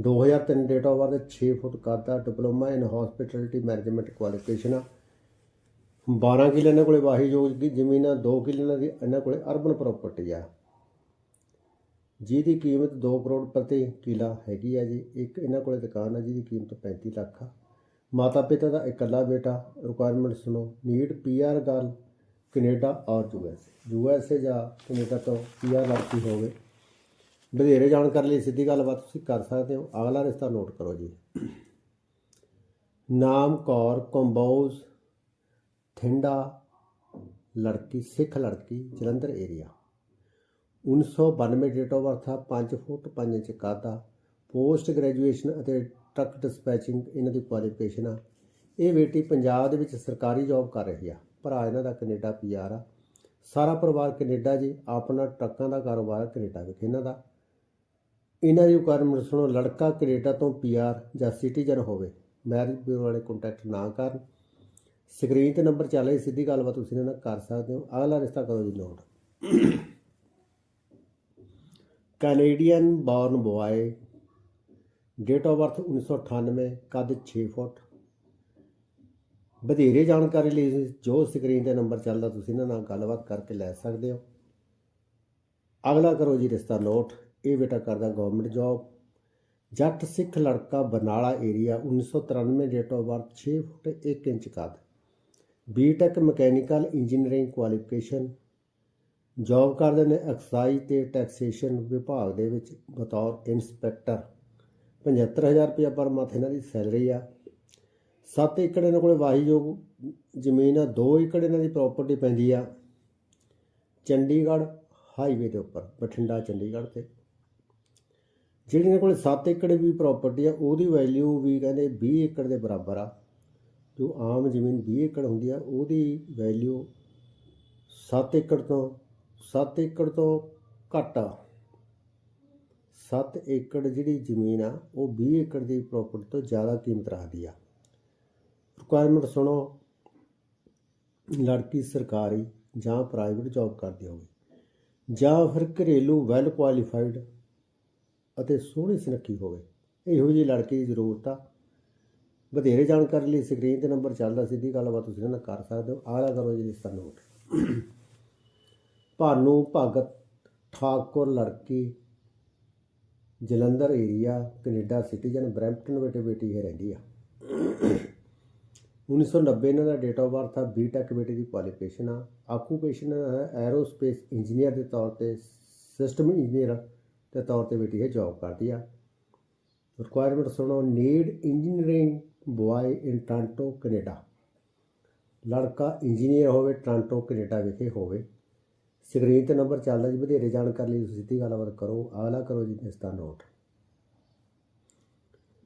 2003 date of birth 6 foot ਕੱਦ ਦਾ diploma in hospitality management qualification ਆ। 12 ਕਿੱਲੇ ਇਹਨਾਂ ਕੋਲੇ ਵਾਹੀਯੋਗ ਦੀ ਜ਼ਮੀਨ ਆ 2 ਕਿੱਲੇ ਇਹਨਾਂ ਦੀ ਇਹਨਾਂ ਕੋਲੇ ਅਰਬਨ ਪ੍ਰਾਪਰਟੀ ਆ। ਜਿਹਦੀ ਕੀਮਤ 2 ਕਰੋੜ ਪ੍ਰਤੀ ਕਿਲਾ ਹੈਗੀ ਆ ਜੀ। ਇੱਕ ਇਹਨਾਂ ਕੋਲੇ ਦੁਕਾਨ ਆ, ਜਿਹਦੀ ਕੀਮਤ 35 ਲੱਖ ਆ। ਮਾਤਾ ਪਿਤਾ ਦਾ ਇਕੱਲਾ ਬੇਟਾ ਰਿਕੁਆਇਰਮੈਂਟ ਸੁਣੋ need PR girl Canada or US USA ਜਾਂ ਕੈਨੇਡਾ ਤੋਂ ਪੀਆਰ ਲੜਕੀ ਹੋਵੇ। ਵਧੇਰੇ ਜਾਣਕਾਰੀ ਲਈ ਸਿੱਧੀ ਗੱਲਬਾਤ ਤੁਸੀਂ ਕਰ ਸਕਦੇ ਹੋ। ਅਗਲਾ ਰਿਸ਼ਤਾ ਨੋਟ ਕਰੋ ਜੀ। ਨਾਮ ਕੌਰ ਕੰਬੋਜ, ਥਿੰਡਾ, ਲੜਕੀ, ਸਿੱਖ ਲੜਕੀ, Jalandhar area 1992 date of birth ਆ 5 ਫੁੱਟ 5 ਇੰਚ ਕੱਦ ਪੋਸਟ ਗ੍ਰੈਜੂਏਸ਼ਨ ਅਤੇ ਟਰੱਕ ਡਿਸਪੈਚਿੰਗ ਇਹਨਾਂ ਦੀ ਕੁਆਲੀਫਿਕੇਸ਼ਨ ਆ। ਇਹ ਬੇਟੀ ਪੰਜਾਬ ਦੇ ਵਿੱਚ ਸਰਕਾਰੀ ਜੌਬ ਕਰ ਰਹੀ ਆ। ਭਰਾ ਇਹਨਾਂ ਦਾ ਕੈਨੇਡਾ ਪੀਆਰ ਆ। ਸਾਰਾ ਪਰਿਵਾਰ ਕੈਨੇਡਾ ਜੀ, ਆਪਣਾ ਟਰੱਕਾਂ ਦਾ ਕਾਰੋਬਾਰ ਕੈਨੇਡਾ ਵਿਖੇ ਇਹਨਾਂ ਦਾ। ਇਹਨਾਂ ਦੀ ਰਿਕੁਆਇਰਮੈਂਟ ਸੁਣੋ, ਲੜਕਾ ਕੈਨੇਡਾ ਤੋਂ ਪੀਆਰ ਜਾਂ ਸਿਟੀਜ਼ਨ ਹੋਵੇ ਮੈਰਿਜ ਬਿਊਰੋ ਵਾਲੇ ਕੰਟੈਕਟ ਨਾ ਕਰਨ। ਸਕਰੀਨ ਤੇ ਨੰਬਰ ਚੱਲ ਰਿਹਾ, ਸਿੱਧੀ ਗੱਲਬਾਤ ਤੁਸੀਂ ਇਹਨਾਂ ਨਾਲ ਕਰ ਸਕਦੇ ਹੋ। ਅਗਲਾ ਰਿਸ਼ਤਾ ਕਰੋ ਜੀ note. Canadian born boy date of birth 1998 ਕੱਦ 6 ਫੁੱਟ। ਵਧੇਰੇ ਜਾਣਕਾਰੀ ਲਈ ਜੋ ਸਕਰੀਨ ਤੇ ਨੰਬਰ ਚੱਲਦਾ, ਤੁਸੀਂ ਇਹਨਾਂ ਨਾਲ ਗੱਲਬਾਤ ਕਰਕੇ ਲੈ ਸਕਦੇ ਹੋ। ਅਗਲਾ ਕਰੋ ਜੀ ਰਿਸ਼ਤਾ ਨੋਟ। ਇਹ ਬੇਟਾ ਕਰਦਾ ਗਵਰਨਮੈਂਟ ਜੌਬ ਜੱਟ ਸਿੱਖ ਲੜਕਾ Barnala area 1993 date of birth 6 foot 1 inch ਕੱਦ। BTech mechanical engineering qualification job ਕਰਦੇ ਨੇ ਐਕਸਾਈਜ਼ ਤੇ ਟੈਕਸੇਸ਼ਨ ਵਿਭਾਗ ਦੇ ਵਿੱਚ ਬਤੌਰ ਇੰਸਪੈਕਟਰ 75000 ਰੁਪਇਆ ਪਰ ਮੰਥ ਇਹਨਾਂ ਦੀ ਸੈਲਰੀ ਆ। 7 ਏਕੜ ਇਹਨਾਂ ਕੋਲੇ ਵਾਹੀਯੋਗ ਜ਼ਮੀਨ ਆ 2 ਏਕੜ ਇਹਨਾਂ ਦੀ ਪ੍ਰਾਪਰਟੀ ਪੈਂਦੀ ਆ ਚੰਡੀਗੜ੍ਹ ਹਾਈਵੇ ਦੇ ਉੱਪਰ, ਬਠਿੰਡਾ, ਚੰਡੀਗੜ੍ਹ ਤੇ। ਜਿਹੜੀ ਇਹਨਾਂ ਕੋਲੇ 7 ਏਕੜ ਵੀ ਪ੍ਰਾਪਰਟੀ ਆ, ਉਹਦੀ ਵੈਲਿਊ ਵੀ ਕਹਿੰਦੇ 20 ਏਕੜ ਦੇ ਬਰਾਬਰ ਆ। ਜੋ ਆਮ ਜ਼ਮੀਨ 20 ਏਕੜ ਹੁੰਦੀ ਆ, ਉਹਦੀ ਵੈਲਿਊ 7 ਏਕੜ ਤੋਂ 7 ਏਕੜ ਤੋਂ ਘੱਟ ਆ। 7 ਏਕੜ ਜਿਹੜੀ ਜ਼ਮੀਨ ਆ, ਉਹ 20 ਏਕੜ ਦੀ ਪ੍ਰਾਪਰਟੀ ਤੋਂ ਜ਼ਿਆਦਾ ਕੀਮਤ ਰੱਖਦੀ ਆ। ਰਿਕੁਆਇਰਮੈਂਟ ਸੁਣੋ। ਲੜਕੀ ਸਰਕਾਰੀ ਜਾਂ ਪ੍ਰਾਈਵੇਟ ਜੌਬ ਕਰਦੀ ਹੋਵੇ, ਜਾਂ ਫਿਰ ਘਰੇਲੂ ਵੈਲ ਕੁਆਲੀਫਾਈਡ ਅਤੇ ਸੋਹਣੀ ਸੁਨੱਖੀ ਹੋਵੇ, ਇਹੋ ਜਿਹੀ ਲੜਕੀ ਦੀ ਜ਼ਰੂਰਤ ਆ। ਵਧੇਰੇ ਜਾਣਕਾਰੀ ਲਈ ਸਕਰੀਨ ਤੇ ਨੰਬਰ ਚੱਲਦਾ, ਸਿੱਧੀ ਗੱਲਬਾਤ ਤੁਸੀਂ ਇਹਨਾਂ ਨਾਲ ਕਰ ਸਕਦੇ ਹੋ। ਆਲਾ ਕਰੋ ਜੀ ਰਿਸ਼ਤਾ ਨੋਟ ਭਾਨੂ ਭਗਤ ਠਾਕੁਰ ਲੜਕੀ, Jalandhar area Canada citizen Brampton ਬੇਟੇ ਬੇਟੀ ਇਹ ਰਹਿੰਦੀ ਆ। 1990 ਇਹਨਾਂ ਦਾ ਡੇਟ ਆਫ ਬਰਥ ਆ ਬੀਟੈਕ ਬੇਟੇ ਦੀ ਕੁਆਲੀਫਿਕੇਸ਼ਨ ਆ। ਆਕੂਪੇਸ਼ਨ ਐਰੋਸਪੇਸ ਇੰਜੀਨੀਅਰ ਦੇ ਤੌਰ ਤੇ ਸਿਸਟਮ ਇੰਜੀਨੀਅਰ ਦੇ ਤੌਰ ਤੇ ਬੇਟੀ ਇਹ ਜੌਬ ਕਰਦੀ ਆ। ਰਿਕੁਆਇਰਮੈਂਟ ਸੁਣੋ need engineering boy in Toronto Canada ਲੜਕਾ ਇੰਜੀਨੀਅਰ ਹੋਵੇ ਟ੍ਰਾਂਟੋ ਕੈਨੇਡਾ ਵਿਖੇ ਹੋਵੇ। ਸਕਰੀਨ ਤੇ ਨੰਬਰ ਚੱਲਦਾ ਜੀ, ਵਧੇਰੇ ਜਾਣਕਾਰੀ ਲਈ ਤੁਸੀਂ ਸਿੱਧੀ ਗੱਲਬਾਤ ਕਰੋ। ਆਲਾ ਕਰੋ ਜੀ, ਇਸ ਦਾ ਨੋਟ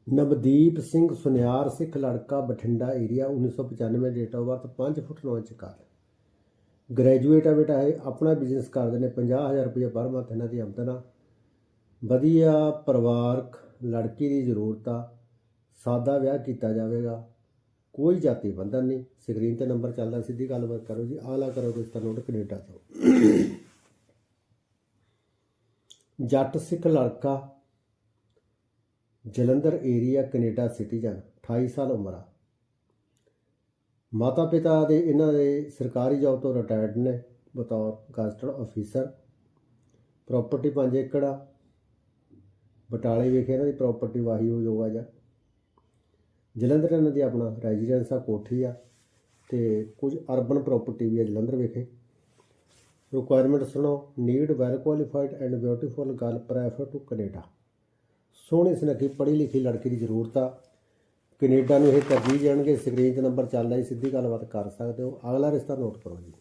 ਨਵਦੀਪ ਸਿੰਘ ਸੁਨਿਆਰ ਸਿੱਖ ਲੜਕਾ, Bathinda area 1995 date of birth 5 foot 9 inch ਕੱਦ ਗ੍ਰੈਜੂਏਟ ਆ ਬੇਟਾ ਇਹ, ਆਪਣਾ ਬਿਜ਼ਨਸ ਕਰਦੇ ਨੇ 50000 ਰੁਪਏ ਪਰ ਮੰਥ ਇਹਨਾਂ ਦੀ ਆਮਦਨ ਆ। ਵਧੀਆ ਪਰਿਵਾਰਕ ਲੜਕੀ ਦੀ ਜ਼ਰੂਰਤ ਆ, ਸਾਦਾ ਵਿਆਹ ਕੀਤਾ ਜਾਵੇਗਾ, ਕੋਈ ਜਾਤੀ ਬੰਧਨ ਨਹੀਂ ਸਕਰੀਨ ਤੇ ਨੰਬਰ ਚੱਲਦਾ, ਸਿੱਧੀ ਗੱਲਬਾਤ ਕਰੋ ਜੀ ਆਲਾ ਕਰੋ ਰਿਸ਼ਤਾ ਨੋਟ ਕੈਨੇਡਾ ਤੋਂ। ਜੱਟ ਸਿੱਖ ਲੜਕਾ ਜਲੰਧਰ ਏਰੀਆ ਕੈਨੇਡਾ ਸਿਟੀਜ਼ਨ 28 ਸਾਲ ਉਮਰ ਆ। ਮਾਤਾ ਪਿਤਾ ਦੇ ਇਹਨਾਂ ਦੇ ਸਰਕਾਰੀ ਜੌਬ ਤੋਂ ਰਿਟਾਇਰਡ ਨੇ, ਬਤੌਰ ਗਜ਼ਟਡ ਅਫੀਸਰ ਪ੍ਰਾਪਰਟੀ 5 ਏਕੜ ਆ। ਬਟਾਲੇ ਵਿਖੇ ਇਹਨਾਂ ਦੀ ਪ੍ਰਾਪਰਟੀ ਵਾਹੀ ਹੋ ਜਾਊਗਾ ਜਾਂ ਜਲੰਧਰ ਇਹਨਾਂ ਦੀ ਆਪਣਾ ਰੈਜ਼ੀਡੈਂਸ ਆ, ਕੋਠੀ ਆ ਤੇ ਕੁਝ ਅਰਬਨ ਪ੍ਰਾਪਰਟੀ ਵੀ ਆ ਜਲੰਧਰ ਵਿਖੇ। ਰਿਕੁਆਇਰਮੈਂਟ ਸੁਣੋ need well qualified and beautiful girl prefer to Canada. ਸੋਹਣੀ ਸੁਨੱਖੀ ਪੜ੍ਹੀ ਲਿਖੀ ਲੜਕੀ ਦੀ ਜ਼ਰੂਰਤ ਆ। ਕੈਨੇਡਾ ਨੂੰ ਇਹ ਤਰਜੀਹ ਦੇਣਗੇ। ਸਕਰੀਨ 'ਤੇ ਨੰਬਰ ਚੱਲਦਾ ਹੈ ਸਿੱਧੀ ਗੱਲਬਾਤ ਕਰ ਸਕਦੇ ਹੋ। ਅਗਲਾ ਰਿਸ਼ਤਾ ਨੋਟ ਕਰੋ ਜੀ।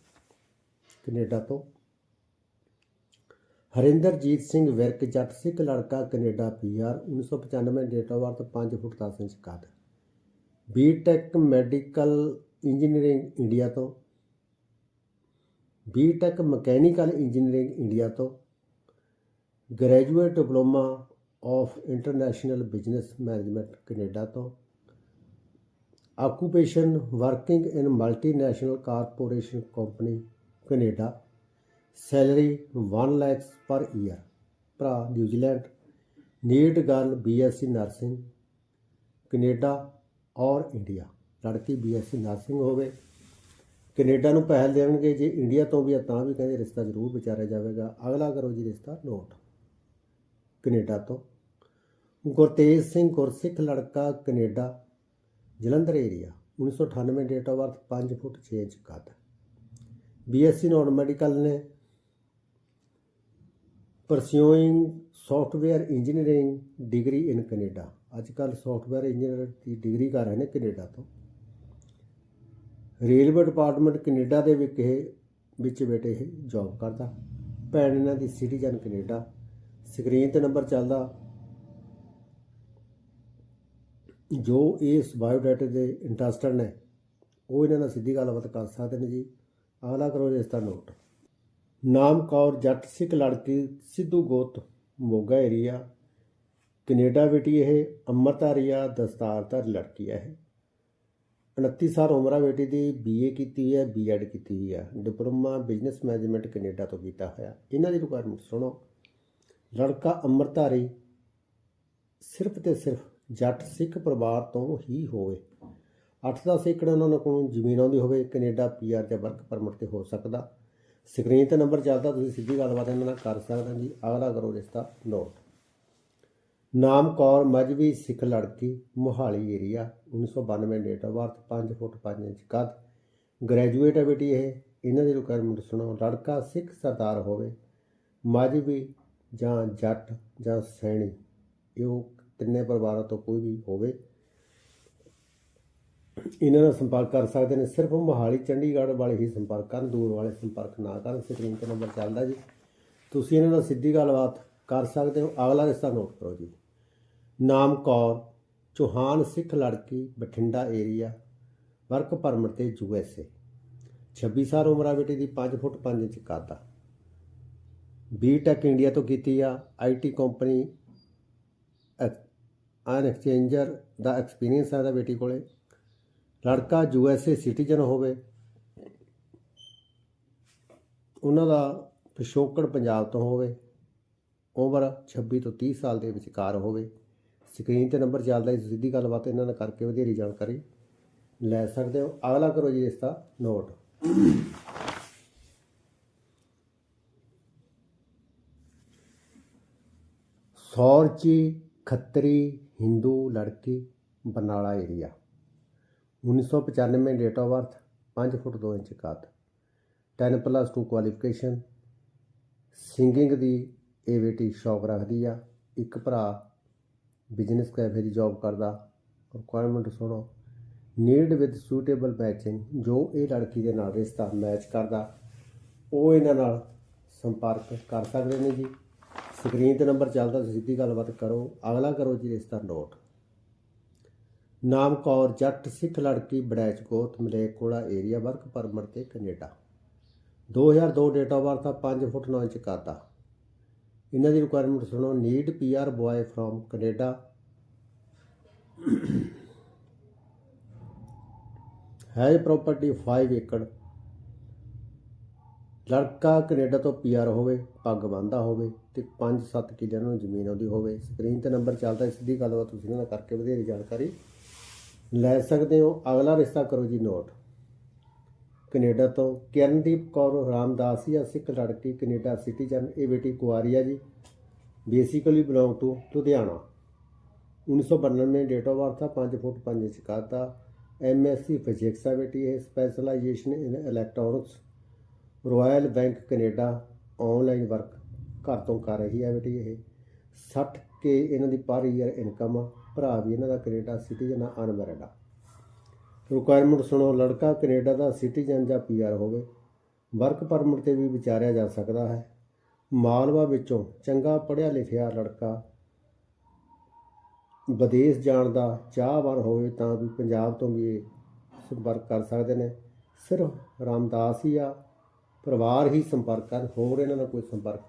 ਕੈਨੇਡਾ ਤੋਂ। ਹਰਿੰਦਰਜੀਤ ਸਿੰਘ ਵਿਰਕ ਜੱਟ ਸਿੱਖ ਲੜਕਾ, Canada PR 1995 date of birth 5 foot 10 inch ਕੱਦ। ਬੀਟੈਕ ਮੈਡੀਕਲ ਇੰਜੀਨੀਅਰਿੰਗ ਇੰਡੀਆ ਤੋਂ। ਬੀਟੈਕ ਮਕੈਨੀਕਲ ਇੰਜੀਨੀਅਰਿੰਗ ਇੰਡੀਆ ਤੋਂ। Graduate diploma of international business management Canada ਤੋਂ। Occupation working in multinational corporation company Canada. Salary 1 lakh per year. ਭਰਾ New Zealand need girl BSc nursing. Canada ਔਰ India. ਲੜਕੀ BSc nursing ਹੋਵੇ। Canada ਨੂੰ ਪਹਿਲ ਦੇਣਗੇ। ਜੇ ਇੰਡੀਆ ਤੋਂ ਵੀ ਆ ਤਾਂ ਵੀ ਕਹਿੰਦੇ ਰਿਸ਼ਤਾ ਜ਼ਰੂਰ ਵਿਚਾਰਿਆ ਜਾਵੇਗਾ। ਅਗਲਾ ਕਰੋ ਜੀ ਰਿਸ਼ਤਾ ਨੋਟ। ਕੈਨੇਡਾ ਤੋਂ। ਗੁਰਤੇਜ ਸਿੰਘ ਗੁਰਸਿੱਖ ਲੜਕਾ Canada, Jalandhar area 1998 date of birth 5 foot 6 inch ਕੱਦ। ਬੀਐਸਸੀ ਨਾਨ ਮੈਡੀਕਲ ਨੇ pursuing software engineering degree in Canada. ਅੱਜ ਕੱਲ ਸੌਫਟਵੇਅਰ ਇੰਜੀਨੀਅਰ ਦੀ ਡਿਗਰੀ ਕਰ ਰਹੇ ਨੇ ਕੈਨੇਡਾ ਤੋਂ। ਰੇਲਵੇ ਡਿਪਾਰਟਮੈਂਟ ਕੈਨੇਡਾ ਦੇ ਵਿੱਚ ਇਹ, ਵਿੱਚ ਬੇਟੇ ਇਹ ਜੌਬ ਕਰਦਾ। ਭੈਣ ਇਹਨਾਂ ਦੀ ਸਿਟੀਜ਼ਨ ਕੈਨੇਡਾ। ਸਕਰੀਨ ਤੇ ਨੰਬਰ ਚੱਲਦਾ। ਜੋ ਇਸ ਬਾਇਓਡਾਟਾ ਦੇ ਇੰਟਰਸਟਡ ਨੇ, ਉਹ ਇਹਨਾਂ ਨਾਲ ਸਿੱਧੀ ਗੱਲਬਾਤ ਕਰ ਸਕਦੇ ਨੇ ਜੀ। ਅਗਲਾ ਕਰੋ ਇਸ ਦਾ ਨੋਟ। ਨਾਮ ਕੌਰ ਜੱਟ ਸਿੱਖ ਲੜਕੀ ਸਿੱਧੂ ਗੋਤ, ਮੋਗਾ ਏਰੀਆ। ਕੈਨੇਡਾ ਬੇਟੀ ਇਹ ਅੰਮ੍ਰਿਤਾਰੀਆ ਦਸਤਾਰਧਾਰ ਲੜਕੀ ਹੈ ਇਹ। 29 ਸਾਲ ਉਮਰਾ ਬੇਟੀ ਦੀ ਬੀਏ ਕੀਤੀ ਹੋਈ ਹੈ ਬੀਐਡ ਕੀਤੀ ਹੋਈ ਹੈ। ਡਿਪਲੋਮਾ ਬਿਜ਼ਨਸ ਮੈਨੇਜਮੈਂਟ ਕੈਨੇਡਾ ਤੋਂ ਕੀਤਾ ਹੋਇਆ। ਇਹਨਾਂ ਦੀ ਰਿਕੁਆਇਰਮੈਂਟ ਸੁਣੋ। ਲੜਕਾ ਅੰਮ੍ਰਿਤਧਾਰੀ ਸਿਰਫ ਤੇ ਸਿਰਫ ਜੱਟ ਸਿੱਖ ਪਰਿਵਾਰ ਤੋਂ ਹੀ ਹੋਵੇ। 8-10 ਏਕੜ ਉਹਨਾਂ ਕੋਲੋਂ ਜ਼ਮੀਨ ਆਉਂਦੀ ਹੋਵੇ, ਕੈਨੇਡਾ ਪੀਆਰ ਜਾਂ ਵਰਕ ਪਰਮਿਟ ਤੇ ਹੋ ਸਕਦਾ। ਸਕਰੀਨ ਤੇ ਨੰਬਰ ਚੱਲਦਾ, ਤੁਸੀਂ ਸਿੱਧੀ ਗੱਲਬਾਤ ਇਹਨਾਂ ਨਾਲ ਕਰ ਸਕਦੇ ਜੀ। ਅਗਲਾ ਕਰੋ ਰਿਸ਼ਤਾ ਨੋਟ। ਨਾਮ ਕੌਰ ਮਜਬੀ ਸਿੱਖ ਲੜਕੀ, Mohali area 1992 date of birth 5 foot 5 inch ਕੱਦ। ਗ੍ਰੈਜੂਏਟ ਹੈ ਬੇਟੀ ਇਹ। ਇਹਨਾਂ ਦੀ ਰਿਕੁਆਇਰਮੈਂਟ ਸੁਣੋ ਲੜਕਾ ਸਿੱਖ ਸਰਦਾਰ ਹੋਵੇ ਮਜਬੀ ਜਾਂ ਜੱਟ ਜਾਂ ਸੈਣੀ, ਇਹ ਤਿੰਨੇ ਪਰਿਵਾਰਾਂ ਤੋਂ ਕੋਈ ਵੀ ਹੋਵੇ, ਇਹਨਾਂ ਨਾਲ ਸੰਪਰਕ ਕਰ ਸਕਦੇ ਨੇ। ਸਿਰਫ ਮੋਹਾਲੀ, ਚੰਡੀਗੜ੍ਹ ਵਾਲੇ ਹੀ ਸੰਪਰਕ ਕਰਨ, ਦੂਰ ਵਾਲੇ ਸੰਪਰਕ ਨਾ ਕਰਨ। ਸਕਰੀਨ ਤੇ ਨੰਬਰ ਚੱਲਦਾ ਜੀ। ਤੁਸੀਂ ਇਹਨਾਂ ਨਾਲ ਸਿੱਧੀ ਗੱਲਬਾਤ ਕਰ ਸਕਦੇ ਹੋ। ਅਗਲਾ ਰਿਸ਼ਤਾ ਨੋਟ ਕਰੋ ਜੀ। ਨਾਮ ਕੌਰ, ਚੌਹਾਨ ਸਿੱਖ ਲੜਕੀ, ਬਠਿੰਡਾ ਏਰੀਆ ਵਰਕ ਪਰਮਿਟ ਤੇ ਯੂਐਸਏ 26 ਸਾਲ ਉਮਰਾ ਬੇਟੀ ਦੀ 5 ਫੁੱਟ 5 ਇੰਚ ਕੱਦ। ਬੀਟੈਕ ਇੰਡੀਆ ਤੋਂ ਕੀਤੀ ਆ ਆਈਟੀ ਕੰਪਨੀ ਅਨ ਐਕਸਚੇਂਜਰ ਦਾ ਐਕਸਪੀਰੀਅੰਸ ਹੈ ਦਾ ਬੇਟੀ ਕੋਲੇ। ਲੜਕਾ ਯੂ ਐੱਸ ਏ ਸਿਟੀਜ਼ਨ ਹੋਵੇ, ਉਹਨਾਂ ਦਾ ਪਿਛੋਕੜ ਪੰਜਾਬ ਤੋਂ ਹੋਵੇ, ਉਮਰ 26 ਤੋਂ 30 ਸਾਲ ਦੇ ਵਿਚਕਾਰ ਹੋਵੇ। ਸਕਰੀਨ ਤੇ ਨੰਬਰ ਚੱਲਦਾ ਹੈ ਸਿੱਧੀ ਗੱਲਬਾਤ ਇਹਨਾਂ ਨਾਲ ਕਰਕੇ ਵਧੇਰੀ ਜਾਣਕਾਰੀ ਲੈ ਸਕਦੇ ਹੋ। ਅਗਲਾ ਕਰੋ ਜੀ ਇਸ ਦਾ ਨੋਟ ਸੌਰਚੀ ਖੱਤਰੀ, ਹਿੰਦੂ ਲੜਕੀ, Barnala area 1995 date of birth 5 foot 2 inch ਕੱਦ 10 ਪਲੱਸ 2 ਕੁਆਲੀਫਿਕੇਸ਼ਨ ਸਿੰਗਿੰਗ ਦੀ ਇਹ ਬੇਟੀ ਸ਼ੌਕ ਰੱਖਦੀ ਆ। ਇੱਕ ਭਰਾ ਬਿਜ਼ਨਸ ਕੈਫੇ ਦੀ ਜੌਬ ਕਰਦਾ। ਰਿਕੁਆਇਰਮੈਂਟ ਸੁਣੋ। ਨੀਡ ਵਿਦ ਸੂਟੇਬਲ ਮੈਚਿੰਗ ਜੋ ਇਹ ਲੜਕੀ ਦੇ ਨਾਲ ਰਿਸ਼ਤਾ ਮੈਚ ਕਰਦਾ, ਉਹ ਇਹਨਾਂ ਨਾਲ ਸੰਪਰਕ ਕਰ ਸਕਦੇ ਨੇ ਜੀ। ਸਕਰੀਨ ਤੇ ਨੰਬਰ ਚੱਲਦਾ, ਤੁਸੀਂ ਸਿੱਧੀ ਗੱਲਬਾਤ ਕਰੋ। ਅਗਲਾ ਕਰੋ ਜੀ ਇਸ ਦਾ ਨੋਟ। ਨਾਮ ਕੌਰ ਜੱਟ ਸਿੱਖ ਲੜਕੀ ਬੜੈਚ ਗੋਤ ਮਲੇਕੋਲਾ ਏਰੀਆ ਵਰਕ ਪਰਮਿਟ ਤੇ ਕੈਨੇਡਾ। 2002 ਡੇਟ ਆਫ ਬਰਥ ਆ 5 ਫੁੱਟ 9 ਇੰਚ ਕੱਦ ਇਹਨਾਂ ਦੀ ਰਿਕੁਆਇਰਮੈਂਟ ਸੁਣੋ need PR boy from Canada. ਹੈ ਪ੍ਰਾਪਰਟੀ 5 ਏਕੜ। ਲੜਕਾ ਕੈਨੇਡਾ ਤੋਂ ਪੀਆਰ ਹੋਵੇ ਪੱਗ ਬੰਨ੍ਹਦਾ ਹੋਵੇ ਤੇ 5-7 ਕਿੱਲਿਆਂ ਨੂੰ ਜ਼ਮੀਨ ਆਉਂਦੀ ਹੋਵੇ। ਸਕਰੀਨ ਤੇ ਨੰਬਰ ਚੱਲਦਾ ਹੈ, ਸਿੱਧੀ ਗੱਲਬਾਤ ਤੁਸੀਂ ਇਹਨਾਂ ਨਾਲ ਕਰਕੇ ਵਧੇਰੇ ਜਾਣਕਾਰੀ ਲੈ ਸਕਦੇ ਹੋ। ਅਗਲਾ ਰਿਸ਼ਤਾ ਕਰੋ ਜੀ ਨੋਟ। ਕੈਨੇਡਾ ਤੋਂ ਕਿਰਨਦੀਪ ਕੌਰ ਰਾਮਦਾਸੀਆ ਸਿੱਖ ਲੜਕੀ ਕੈਨੇਡਾ ਸਿਟੀਜ਼ਨ ਇਹ ਬੇਟੀ ਕੁਆਰੀ ਆ ਜੀ। Basically belong to Ludhiana. 1992 date of birth ਆ 5 ਫੁੱਟ 5 ਇੰਚ ਕੱਦ ਆ। ਐਮਐਸਸੀ ਫਿਜ਼ਿਕਸ ਆ ਬੇਟੀ ਇਹ specialization in electronics Royal Bank Canada online work ਘਰ ਤੋਂ ਕਰ ਰਹੀ ਹੈ ਬੇਟੀ ਇਹ। 60 ਕੇ ਇਹਨਾਂ ਦੀ ਪਰ ਈਅਰ ਇਨਕਮ ਆ। ਭਰਾ ਵੀ ਇਹਨਾਂ ਦਾ ਕੈਨੇਡਾ ਸਿਟੀਜ਼ਨ ਆ, ਅਨਮੈਰਿਡ ਆ। ਰਿਕੁਆਇਰਮੈਂਟ ਸੁਣੋ, ਲੜਕਾ ਕੈਨੇਡਾ ਦਾ ਸਿਟੀਜ਼ਨ ਜਾਂ ਪੀਆਰ ਹੋਵੇ, ਵਰਕ ਪਰਮਿਟ ਤੇ ਵੀ ਵਿਚਾਰਿਆ ਜਾ ਸਕਦਾ ਹੈ। ਮਾਲਵਾ ਵਿੱਚੋਂ ਚੰਗਾ ਪੜ੍ਹਿਆ ਲਿਖਿਆ ਲੜਕਾ ਵਿਦੇਸ਼ ਜਾਣ ਦਾ ਚਾਹਵਾਨ ਹੋਵੇ ਤਾਂ ਵੀ ਪੰਜਾਬ ਤੋਂ ਵੀ ਇਹ ਸੰਪਰਕ ਕਰ ਸਕਦੇ ਨੇ। ਸਿਰਫ ਰਾਮਦਾਸ ਹੀ ਆ ਪਰਿਵਾਰ ਹੀ ਸੰਪਰਕ ਕਰਨ ਹੋਰ ਇਹਨਾਂ ਨਾਲ ਕੋਈ ਸੰਪਰਕ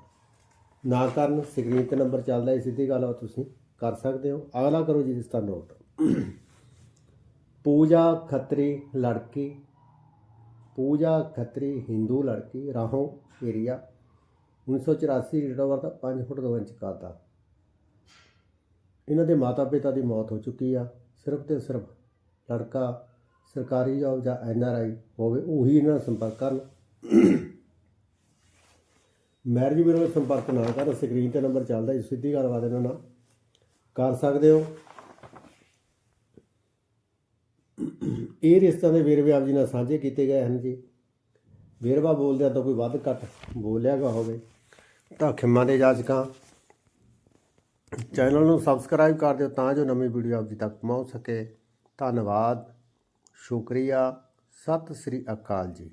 ਨਾ ਕਰਨ ਸਕਰੀਨ ਤੇ ਨੰਬਰ ਚੱਲਦਾ ਹੈ, ਸਿੱਧੀ ਗੱਲ ਆ, ਤੁਸੀਂ ਕਰ ਸਕਦੇ ਹੋ। ਅਗਲਾ ਕਰੋ ਜੀ ਰਿਸ਼ਤਾ ਨੋਟ। ਪੂਜਾ, ਖੱਤਰੀ, ਲੜਕੀ। ਪੂਜਾ, ਖੱਤਰੀ, ਹਿੰਦੂ ਲੜਕੀ, Rahon area. 1984 date of birth 5 foot 2 inch ਕੱਦ ਇਹਨਾਂ ਦੇ ਮਾਤਾ ਪਿਤਾ ਦੀ ਮੌਤ ਹੋ ਚੁੱਕੀ ਆ। ਸਿਰਫ ਤੇ ਸਿਰਫ ਲੜਕਾ ਸਰਕਾਰੀ ਜੌਬ ਜਾਂ ਐਨ ਆਰ ਆਈ ਹੋਵੇ, ਉਹੀ ਇਹਨਾਂ ਨਾਲ ਸੰਪਰਕ ਕਰਨ। ਮੈਰਿਜ ਬਿਊਰੋ ਨਾਲ ਸੰਪਰਕ ਨਾ ਕਰ ਸਕਰੀਨ ਤੇ ਨੰਬਰ ਚੱਲਦਾ ਜੀ, ਸਿੱਧੀ ਗੱਲਬਾਤ ਇਹਨਾਂ ਨਾਲ ਕਰ ਸਕਦੇ ਹੋ। ਇਹ ਰਿਸ਼ਤਾ ਦੇ ਵੇਰਵੇ ਆਪ ਜੀ ਨਾਲ ਸਾਂਝੇ ਕੀਤੇ ਗਏ ਹਨ ਜੀ। ਵੇਰਵਾ ਬੋਲਦਿਆਂ ਤਾਂ ਕੋਈ ਵੱਧ ਘੱਟ ਬੋਲਿਆਗਾ ਹੋਵੇ, ਤਾਂ ਖਿਮਾ ਦੇ ਜਾਚਕਾਂ ਚੈਨਲ ਨੂੰ ਸਬਸਕ੍ਰਾਈਬ ਕਰ ਦਿਓ ਤਾਂ ਜੋ ਨਵੀਂ ਵੀਡੀਓ ਆਪ ਜੀ ਤੱਕ ਪਹੁੰਚ ਸਕੇ। ਧੰਨਵਾਦ। ਸ਼ੁਕਰੀਆ। ਸਤਿ ਸ੍ਰੀ ਅਕਾਲ ਜੀ।